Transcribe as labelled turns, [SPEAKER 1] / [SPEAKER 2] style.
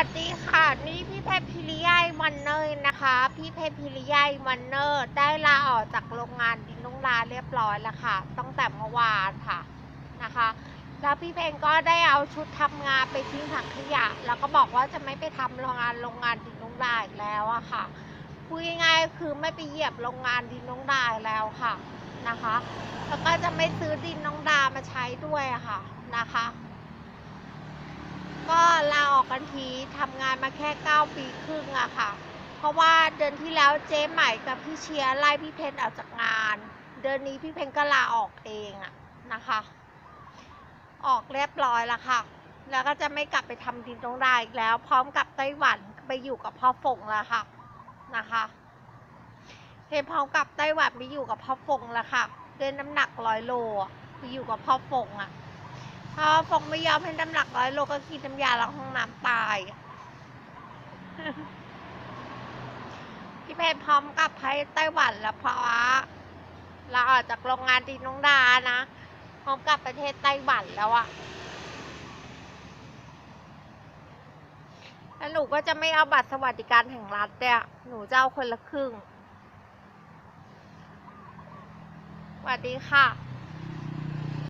[SPEAKER 1] วัสดีค่ะ นี่พี่เพชรพิริยายวันเนอร์นะคะ พี่เพชรพิริยายวันเนอร์ได้ลาออกจากโรงงานดินนุงลาเรียบร้อยแล้วค่ะ ตั้งแต่เมื่อวานค่ะนะคะ แล้วพี่เพนก็ได้เอาชุดทำงานไปทิ้งถังขยะ แล้วก็บอกว่าจะไม่ไปทำโรงงานโรงงานดินนุงลาอีกแล้วอะค่ะพูดง่ายๆคือไม่ไปเหยียบโรงงานดินนุงลาแล้วค่ะนะคะ แล้วก็จะไม่ซื้อดินน้องดามาใช้ด้วยอะค่ะนะคะ กันทีทำงานมาแค่ 9 ปีครึ่งอะค่ะ เพราะว่าเดือนที่แล้วเจ๊ใหม่กับพี่เชียร์ไล่พี่เพนออกจากงาน เดือนนี้พี่เพนก็ลาออกเองอะนะคะ ออกเรียบร้อยแล้วค่ะ แล้วก็จะไม่กลับไปทำดินตรงดาอีกแล้ว พร้อมกับไต้หวันไปอยู่กับพ่อฝงแล้วค่ะนะคะเพนพร้อมกับไต้หวันไปอยู่กับพ่อฝงแล้วค่ะด้วยน้ำหนักร้อยโลอะไปอยู่กับพ่อฝงอะ พ่อฝงไม่ยอมให้น้ำหนักร้อยโลก็กินน้ำยาล้างห้องน้ำตาย พี่เพนพร้อมกับไปไต้หวันแล้วเพราะว่าเราออกจากโรงงานดินน้องดานะพร้อมกับประเทศไต้หวันแล้วอะแล้วหนูก็จะไม่เอาบัตรสวัสดิการแห่งรัฐเนี่ยหนูจะเอาคนละครึ่งสวัสดีค่ะ